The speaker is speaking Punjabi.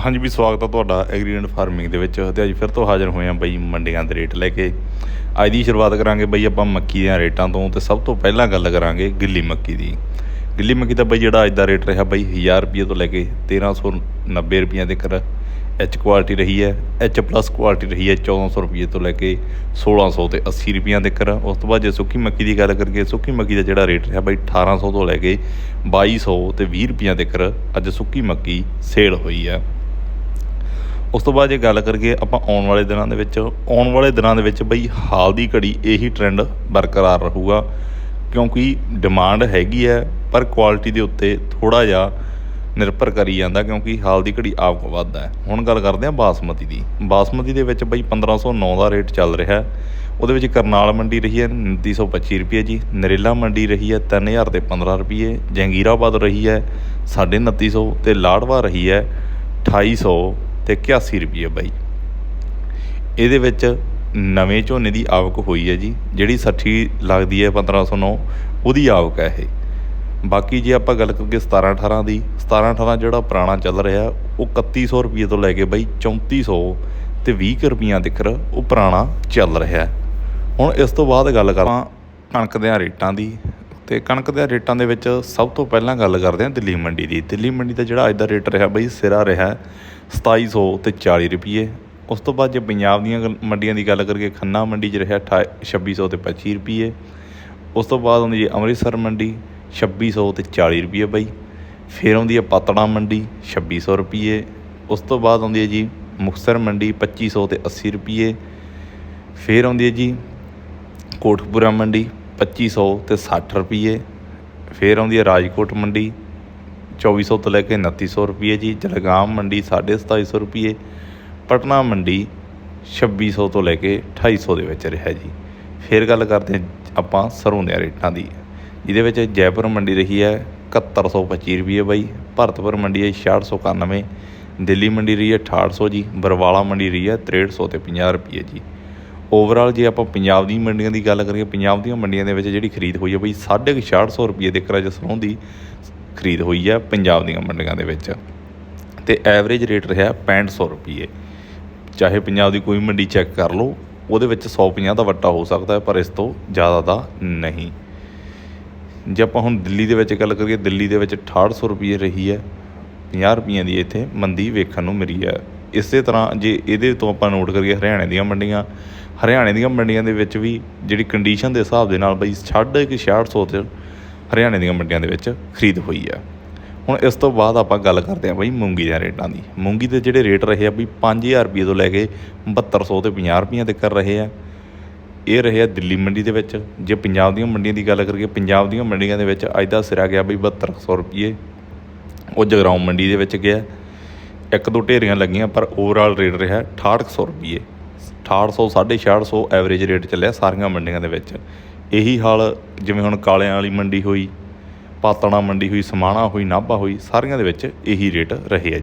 ਹਾਂਜੀ ਵੀ ਸਵਾਗਤ ਹੈ ਤੁਹਾਡਾ ਐਗਰੀਲੈਂਡ ਫਾਰਮਿੰਗ ਦੇ ਵਿੱਚ ਤੇ ਅੱਜ ਫਿਰ ਤੋਂ ਹਾਜ਼ਰ ਹੋਏ ਹਾਂ ਬਈ ਮੰਡੀਆਂ ਦੇ ਰੇਟ ਲੈ ਕੇ। ਅੱਜ ਦੀ ਸ਼ੁਰੂਆਤ ਕਰਾਂਗੇ ਬਈ ਆਪਾਂ ਮੱਕੀ ਦੀਆਂ ਰੇਟਾਂ ਤੋਂ ਤੇ ਸਭ ਤੋਂ ਪਹਿਲਾਂ ਗੱਲ ਕਰਾਂਗੇ ਗਿੱਲੀ ਮੱਕੀ ਦੀ। ਗਿੱਲੀ ਮੱਕੀ ਦਾ ਬਈ ਜਿਹੜਾ ਅੱਜ ਦਾ ਰੇਟ ਰਿਹਾ ਬਈ 1000 ਰੁਪਏ ਤੋਂ ਲੈ ਕੇ 1390 ਰੁਪਏ ਤੱਕ ਐਚ ਕੁਆਲਿਟੀ ਰਹੀ ਹੈ ਐਚ ਪਲੱਸ ਕੁਆਲਿਟੀ ਰਹੀ ਹੈ 1400 ਰੁਪਏ ਤੋਂ ਲੈ ਕੇ 1600 ਤੇ 80 ਰੁਪਈਆਂ ਤੱਕ ਉਸ ਤੋਂ ਬਾਅਦ ਜੇ ਸੁੱਕੀ ਮੱਕੀ ਦੀ ਗੱਲ ਕਰੀਏ, ਸੁੱਕੀ ਮੱਕੀ ਦਾ ਜਿਹੜਾ ਰੇਟ ਰਿਹਾ ਬਈ 1800 ਤੋਂ ਲੈ ਕੇ 2200 ਤੇ 20 ਰੁਪਈਆਂ ਤੱਕ ਅੱਜ ਸੁੱਕੀ ਮੱਕੀ ਸੇਲ ਹੋਈ ਹੈ। ਉਸ ਤੋਂ ਬਾਅਦ ਜੇ ਗੱਲ ਕਰੀਏ ਆਪਾਂ ਆਉਣ ਵਾਲੇ ਦਿਨਾਂ ਦੇ ਵਿੱਚ, ਆਉਣ ਵਾਲੇ ਦਿਨਾਂ ਦੇ ਵਿੱਚ ਬਈ ਹਾਲ ਦੀ ਘੜੀ ਇਹੀ ਟ੍ਰੈਂਡ ਬਰਕਰਾਰ ਰਹੂਗਾ ਕਿਉਂਕਿ ਡਿਮਾਂਡ ਹੈਗੀ ਹੈ, ਪਰ ਕੁਆਲਿਟੀ ਦੇ ਉੱਤੇ ਥੋੜਾ ਜਿਹਾ ਨਿਰਭਰ ਕਰੀ ਜਾਂਦਾ ਕਿਉਂਕਿ ਹਾਲ ਦੀ ਘੜੀ ਆਵਕ ਵੱਧਦਾ ਹੈ। ਹੁਣ ਗੱਲ ਕਰਦੇ ਹਾਂ ਬਾਸਮਤੀ ਦੀ। ਬਾਸਮਤੀ ਦੇ ਵਿੱਚ ਬਈ 1509 ਦਾ ਰੇਟ ਚੱਲ ਰਿਹਾ ਹੈ। ਉਹਦੇ ਵਿੱਚ ਕਰਨਾਲ ਮੰਡੀ ਰਹੀ ਹੈ 2925 ਰੁਪਏ ਜੀ। ਨਰੇਲਾ ਮੰਡੀ ਰਹੀ ਹੈ 3000 ਤੇ 15 ਰੁਪਏ। ਜੰਗੀਰਾਬਾਦ ਰਹੀ ਹੈ 2950 ਤੇ ਲਾੜਵਾ ਰਹੀ ਹੈ 2800 ਤੇ 81 ਰੁਪਏ ਬਾਈ। ਇਹਦੇ ਵਿੱਚ ਨਵੇਂ ਝੋਨੇ ਦੀ ਆਵਕ ਹੋਈ ਹੈ ਜੀ, ਜਿਹੜੀ 60 ਲੱਗਦੀ ਹੈ 1509 ਉਹਦੀ ਆਵਕ ਹੈ ਇਹ। ਬਾਕੀ ਜੇ ਆਪਾਂ ਗੱਲ ਕਰੀਏ 17 18 ਦੀ 17 18 ਜਿਹੜਾ ਪੁਰਾਣਾ ਚੱਲ ਰਿਹਾ, ਉਹ 3100 ਰੁਪਏ ਤੋਂ ਲੈ ਕੇ ਬਾਈ 3400 ਤੇ 20 ਰੁਪਈਆਂ ਤੱਕ ਉਹ ਪੁਰਾਣਾ ਚੱਲ ਰਿਹਾ ਹੁਣ ਇਸ ਤੋਂ ਬਾਅਦ ਗੱਲ ਕਰਾਂ ਕਣਕ ਦੇ ਰੇਟਾਂ ਦੀ ਤੇ ਕਣਕ ਦੇ ਰੇਟਾਂ ਦੇ ਵਿੱਚ ਸਭ ਤੋਂ ਪਹਿਲਾਂ ਗੱਲ ਕਰਦੇ ਹਾਂ ਦਿੱਲੀ ਮੰਡੀ ਦੀ। ਦਿੱਲੀ ਮੰਡੀ ਦਾ ਜਿਹੜਾ ਅੱਜ ਦਾ ਰੇਟ ਰਿਹਾ ਬਈ ਸਿਰਾ ਰਿਹਾ 2700 ਤੇ 40 ਰੁਪਏ ਉਸ ਤੋਂ ਬਾਅਦ ਜੇ ਪੰਜਾਬ ਦੀਆਂ ਗੱਲ- ਮੰਡੀਆਂ ਦੀ ਗੱਲ ਕਰੀਏ, ਖੰਨਾ ਮੰਡੀ 'ਚ ਰਿਹਾ 28 2600 ਤੇ 25 ਰੁਪਏ ਉਸ ਤੋਂ ਬਾਅਦ ਆਉਂਦੀ ਹੈ ਅੰਮ੍ਰਿਤਸਰ ਮੰਡੀ 2600 ਤੇ 40 ਰੁਪਏ ਬਾਈ। ਫਿਰ ਆਉਂਦੀ ਹੈ ਪਾਤੜਾ ਮੰਡੀ 2600 ਰੁਪਏ ਉਸ ਤੋਂ ਬਾਅਦ ਆਉਂਦੀ ਹੈ ਜੀ ਮੁਕਤਸਰ ਮੰਡੀ 2500 ਤੇ 80 ਰੁਪਏ ਫਿਰ ਆਉਂਦੀ ਹੈ ਜੀ ਕੋਟਕਪੂਰਾ ਮੰਡੀ 2500 ਤੇ 60 ਰੁਪਏ ਫਿਰ ਆਉਂਦੀ ਹੈ ਰਾਜਕੋਟ ਮੰਡੀ 2400 ਤੋਂ ਲੈ ਕੇ 2900 ਰੁਪਏ ਜੀ। ਜਲਗਾਮ ਮੰਡੀ 2750 ਰੁਪਏ ਪਟਨਾ ਮੰਡੀ 2600 ਤੋਂ ਲੈ ਕੇ 2800 ਦੇ ਵਿੱਚ ਰਿਹਾ ਜੀ। ਫਿਰ ਗੱਲ ਕਰਦੇ ਹਾਂ ਆਪਾਂ ਸਰੋਂ ਦੇ ਰੇਟਾਂ ਦੀ। ਜਿਹਦੇ ਵਿੱਚ ਜੈਪੁਰ ਮੰਡੀ ਰਹੀ ਹੈ 7125 ਰੁਪਏ ਬਾਈ। ਭਰਤਪੁਰ ਮੰਡੀ ਹੈ 6691 ਦਿੱਲੀ ਮੰਡੀ ਰਹੀ ਹੈ 6800 ਜੀ। ਬਰਵਾਲਾ ਮੰਡੀ ਰਹੀ ਹੈ 6300 ਤੇ 50 ਰੁਪਏ ਜੀ। ਓਵਰਆਲ ਜੇ ਆਪਾਂ ਪੰਜਾਬ ਦੀ ਮੰਡੀਆਂ ਦੀ ਗੱਲ ਕਰੀਏ, ਪੰਜਾਬ ਦੀਆਂ ਮੰਡੀਆਂ ਦੇ ਵਿੱਚ ਜਿਹੜੀ ਖਰੀਦ ਹੋਈ ਹੈ ਬਈ 6600 ਰੁਪਏ ਦੇ ਕਰਾਜ ਸਰੋਂ ਦੀ ਖਰੀਦ ਹੋਈ ਹੈ ਪੰਜਾਬ ਦੀਆਂ ਮੰਡੀਆਂ ਦੇ ਵਿੱਚ। ਤੇ ਐਵਰੇਜ ਰੇਟ ਰਿਹਾ 6500 ਰੁਪਏ। ਚਾਹੇ ਪੰਜਾਬ ਦੀ ਕੋਈ ਮੰਡੀ ਚੈੱਕ ਕਰ ਲਓ, ਉਹਦੇ ਵਿੱਚ 150 ਦਾ ਵੱਟਾ ਹੋ ਸਕਦਾ ਹੈ, ਪਰ ਇਸ ਤੋਂ ਜ਼ਿਆਦਾ ਦਾ ਨਹੀਂ। ਜੇ ਆਪਾਂ ਹੁਣ ਦਿੱਲੀ ਦੇ ਵਿੱਚ ਗੱਲ ਕਰੀਏ, ਦਿੱਲੀ ਦੇ ਵਿੱਚ 6800 ਰੁਪਏ ਰਹੀ ਹੈ 50 ਰੁਪਈਆਂ ਦੀ ਇੱਥੇ ਮੰਦੀ ਵੇਖਣ ਨੂੰ ਮਿਲੀ ਹੈ। ਇਸੇ ਤਰ੍ਹਾਂ ਜੇ ਇਹਦੇ ਤੋਂ ਆਪਾਂ ਨੋਟ ਕਰੀਏ ਹਰਿਆਣੇ ਦੀਆਂ ਮੰਡੀਆਂ, ਹਰਿਆਣੇ ਦੀਆਂ ਮੰਡੀਆਂ ਦੇ ਵਿੱਚ ਵੀ ਜਿਹੜੀ ਕੰਡੀਸ਼ਨ ਦੇ ਹਿਸਾਬ ਦੇ ਨਾਲ ਬਈ ਸਾਢੇ ਕੁ 6600 ਤੇ ਹਰਿਆਣੇ ਦੀਆਂ ਮੰਡੀਆਂ ਦੇ ਵਿੱਚ ਖਰੀਦ ਹੋਈ ਆ। ਹੁਣ ਇਸ ਤੋਂ ਬਾਅਦ ਆਪਾਂ ਗੱਲ ਕਰਦੇ ਹਾਂ ਬਈ ਮੂੰਗੀ ਦੇ ਰੇਟਾਂ ਦੀ। ਮੂੰਗੀ ਦੇ ਜਿਹੜੇ ਰੇਟ ਰਹੇ ਆ ਬਈ 5000 ਰੁਪਏ ਤੋਂ ਲੈ ਕੇ 7200 ਤੇ 50 ਰੁਪਈਆਂ ਤੱਕ ਰਹੇ ਆ। ਇਹ ਰਹੇ ਆ ਦਿੱਲੀ ਮੰਡੀ ਦੇ ਵਿੱਚ। ਜੇ ਪੰਜਾਬ ਦੀਆਂ ਮੰਡੀਆਂ ਦੀ ਗੱਲ ਕਰੀਏ, ਪੰਜਾਬ ਦੀਆਂ ਮੰਡੀਆਂ ਦੇ ਵਿੱਚ ਅੱਜ ਦਾ ਸਿਰਾ ਗਿਆ ਬਈ 7200 ਰੁਪਏ ਉਹ ਜਗਰਾਉਂ ਮੰਡੀ ਦੇ ਵਿੱਚ ਗਿਆ। ਇੱਕ ਦੋ ਢੇਰੀਆਂ ਲੱਗੀਆਂ, ਪਰ ਓਵਰਆਲ ਰੇਟ ਰਿਹਾ 6800 ਰੁਪਏ 6800 6600 ਐਵਰੇਜ ਰੇਟ ਚੱਲਿਆ ਸਾਰੀਆਂ ਮੰਡੀਆਂ ਦੇ ਵਿੱਚ। ਇਹੀ ਹਾਲ ਜਿਵੇਂ ਹੁਣ ਕਾਲਿਆਂ ਵਾਲੀ ਮੰਡੀ ਹੋਈ ਪਾਤਣਾ ਮੰਡੀ ਹੋਈ, ਸਮਾਣਾ ਹੋਈ, ਨਾਭਾ ਹੋਈ, ਸਾਰੀਆਂ ਦੇ ਵਿੱਚ ਇਹੀ ਰੇਟ ਰਹੇ ਆ।